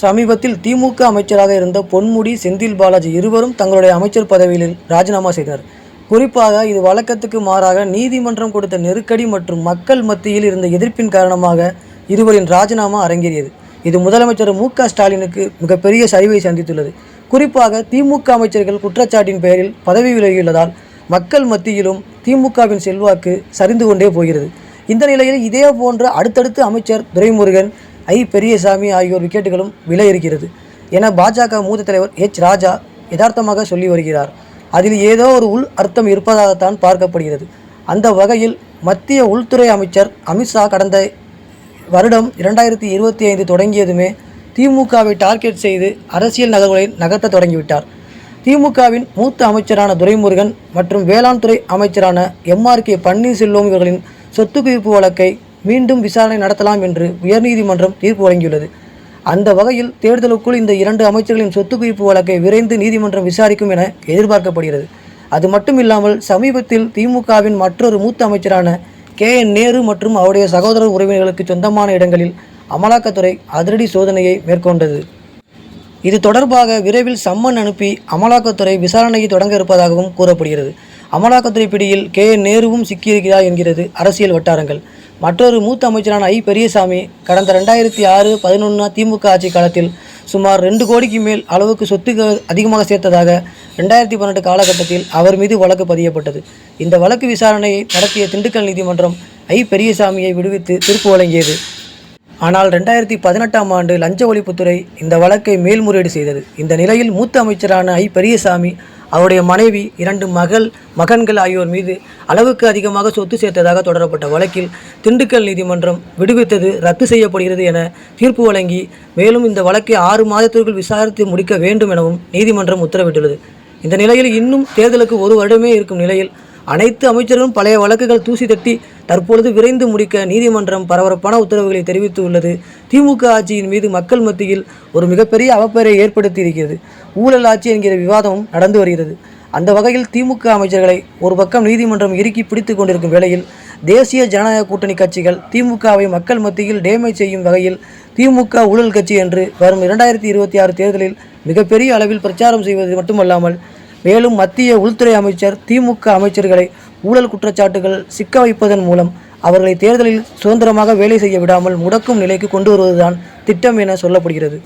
சமீபத்தில் திமுக அமைச்சராக இருந்த பொன்முடி செந்தில் பாலாஜி இருவரும் தங்களுடைய அமைச்சர் பதவியில் ராஜினாமா செய்தனர் குறிப்பாக இது வழக்கத்துக்கு மாறாக நீதிமன்றம் கொடுத்த நெருக்கடி மற்றும் மக்கள் மத்தியில் இருந்த எதிர்ப்பின் காரணமாக இருவரின் ராஜினாமா அரங்கேறியது. இது முதலமைச்சர் மு க ஸ்டாலினுக்கு மிகப்பெரிய சரிவை சந்தித்துள்ளது. குறிப்பாக திமுக அமைச்சர்கள் குற்றச்சாட்டின் பெயரில் பதவி விலகியுள்ளதால் மக்கள் மத்தியிலும் திமுகவின் செல்வாக்கு சரிந்து கொண்டே போகிறது. இந்த நிலையில் இதே போன்ற அடுத்தடுத்து அமைச்சர் துரைமுருகன் ஐ பெரியசாமி ஆகியோர் விக்கெட்டுகளும் விலை இருக்கிறது என பாஜக மூத்த தலைவர் ஹெச் ராஜா யதார்த்தமாக சொல்லி வருகிறார். அதில் ஏதோ ஒரு உள் அர்த்தம் இருப்பதாகத்தான் பார்க்கப்படுகிறது. அந்த வகையில் மத்திய உள்துறை அமைச்சர் அமித்ஷா கடந்த வருடம் இரண்டாயிரத்தி இருபத்தி ஐந்து தொடங்கியதுமே திமுகவை டார்கெட் செய்து அரசியல் நகர்வுகளை நகர்த்த தொடங்கிவிட்டார். திமுகவின் மூத்த அமைச்சரான துரைமுருகன் மற்றும் வேளாண் துறை அமைச்சரான எம்ஆர் கே பன்னீர்செல்வம் இவர்களின் சொத்து குவிப்பு வழக்கை மீண்டும் விசாரணை நடத்தலாம் என்று உயர்நீதிமன்றம் தீர்ப்பு வழங்கியுள்ளது. அந்த வகையில் தேர்தலுக்குள் இந்த இரண்டு அமைச்சர்களின் சொத்து குவிப்பு வழக்கை விரைந்து நீதிமன்றம் விசாரிக்கும் என எதிர்பார்க்கப்படுகிறது. அது மட்டுமில்லாமல் சமீபத்தில் திமுகவின் மற்றொரு மூத்த அமைச்சரான கே என் நேரு மற்றும் அவருடைய சகோதரர் உறவினர்களுக்கு சொந்தமான இடங்களில் அமலாக்கத்துறை அதிரடி சோதனையை மேற்கொண்டது. இது தொடர்பாக விரைவில் சம்மன் அனுப்பி அமலாக்கத்துறை விசாரணையை தொடங்க இருப்பதாகவும் கூறப்படுகிறது. அமலாக்கத்துறை பிடியில் கே என் நேருவும் சிக்கியிருக்கிறார் என்கிறது அரசியல் வட்டாரங்கள். மற்றொரு மூத்த அமைச்சரான ஐ பெரியசாமி கடந்த ரெண்டாயிரத்தி ஆறு பதினொன்று திமுக ஆட்சி காலத்தில் சுமார் ரெண்டு கோடிக்கு மேல் அளவுக்கு சொத்துக்கள் அதிகமாக சேர்த்ததாக ரெண்டாயிரத்தி பன்னெண்டு காலகட்டத்தில் அவர் மீது வழக்கு பதியப்பட்டது. இந்த வழக்கு விசாரணையை நடத்திய திண்டுக்கல் நீதிமன்றம் ஐ பெரியசாமியை விடுவித்து தீர்ப்பு வழங்கியது. ஆனால் ரெண்டாயிரத்தி பதினெட்டாம் ஆண்டு லஞ்ச ஒழிப்புத்துறை இந்த வழக்கை மேல்முறையீடு செய்தது. இந்த நிலையில் மூத்த அமைச்சரான ஐ பெரியசாமி அவருடைய மனைவி இரண்டு மகள் மகன்கள் ஆகியோர் மீது அளவுக்கு அதிகமாக சொத்து சேர்த்ததாக தொடரப்பட்ட வழக்கில் திண்டுக்கல் நீதிமன்றம் விடுவித்தது ரத்து செய்யப்படுகிறது என தீர்ப்பு வழங்கி மேலும் இந்த வழக்கை ஆறு மாதத்திற்குள் விசாரித்து முடிக்க வேண்டும் எனவும் நீதிமன்றம் உத்தரவிட்டுள்ளது. இந்த நிலையில் இன்னும் தேர்தலுக்கு ஒரு வருடமே இருக்கும் நிலையில் அனைத்து அமைச்சர்களும் பழைய வழக்குகள் தூசி தட்டி தற்பொழுது விரைந்து முடிக்க நீதிமன்றம் பரபரப்பான உத்தரவுகளை தெரிவித்துள்ளது. திமுக ஆட்சியின் மீது மக்கள் மத்தியில் ஒரு மிகப்பெரிய அவப்பெயரை ஏற்படுத்தி இருக்கிறது ஊழல் ஆட்சி என்கிற விவாதமும் நடந்து வருகிறது. அந்த வகையில் திமுக அமைச்சர்களை ஒரு பக்கம் நீதிமன்றம் இறுக்கி பிடித்து கொண்டிருக்கும் வேளையில் தேசிய ஜனநாயக கூட்டணி கட்சிகள் திமுகவை மக்கள் மத்தியில் டேமேஜ் செய்யும் வகையில் திமுக ஊழல் கட்சி என்று வரும் இரண்டாயிரத்தி இருபத்தி ஆறு தேர்தலில் மிகப்பெரிய அளவில் பிரச்சாரம் செய்வது மட்டுமல்லாமல் மேலும் மத்திய உள்துறை அமைச்சர் திமுக அமைச்சர்களை ஊழல் குற்றச்சாட்டுகள் சிக்க வைப்பதன் மூலம் அவர்களை தேர்தலில் சுதந்திரமாக வேலை செய்ய விடாமல் முடக்கும் நிலைக்கு கொண்டு வருவதுதான் திட்டம் என சொல்லப்படுகிறது.